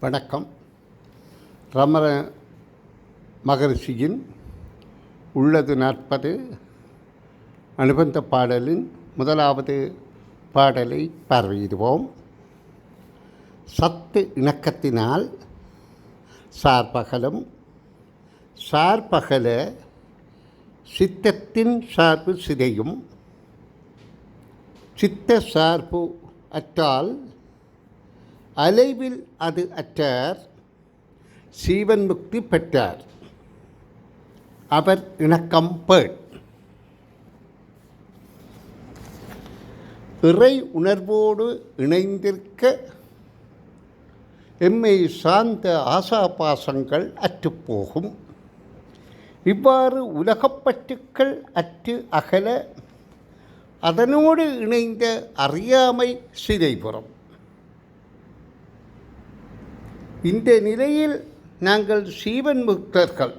வணக்கம். ரமண மகரிஷியின் உள்ளது நாற்பது அனுபந்த பாடலின் முதலாவது பாடலை பார்வையிடுவோம். சத்து இணக்கத்தினால் சார்பகலும் சார்பகல சித்தத்தின் சார்பு சிதையும் சித்த சார்பு அற்றால் அலைவில் அது அற்றார் சீவன் முக்தி பெற்றார். அவர் இணக்கம் பேட் இறை உணர்வோடு இணைந்திருக்க எம்மை சார்ந்த ஆசாபாசங்கள் அற்றுப்போகும் இவ்வாறு உலகப்பற்றுக்கள் அற்று அகல அதனோடு இணைந்த அறியாமை சிதைபுறம். இந்த நிலையில் நாங்கள் சீவன் முக்தர்கள்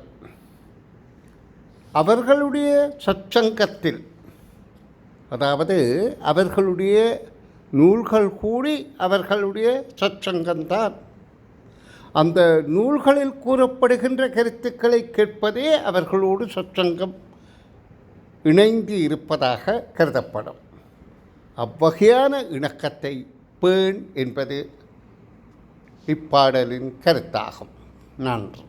அவர்களுடைய சச்சங்கத்தில் அதாவது அவர்களுடைய நூல்கள் கூடி அவர்களுடைய சச்சங்கம்தான். அந்த நூல்களில் கூறப்படுகின்ற கருத்துக்களை கேட்பதே அவர்களோடு சச்சங்கம் இணைந்து இருப்பதாக கருதப்படும். அவ்வகையான இணக்கத்தை பேண் என்பது இப்பாடலின் கருத்தாகும். நன்றி.